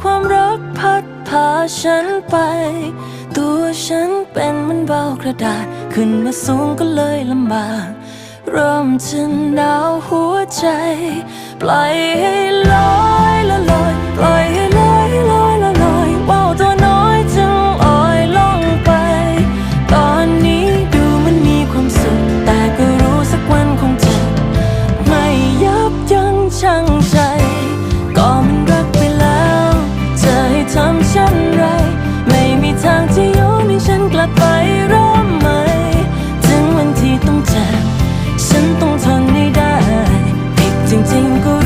ความรักพัดพาฉันไป ตัวฉันเป็นมันเบากระดาษ ขึ้นมาสูงก็เลยลำบากเริ่มจะหนาวหัวใจ ปล่อยให้ลอยละลอย ปล่อยให้ลอยลอยละลอยเบาตัวน้อยจึงอ่อยล่องไป ตอนนี้ดูมันมีความสุข แต่ก็รู้สักวันคงจะไม่ยับยั้งชั่ง จริงๆก็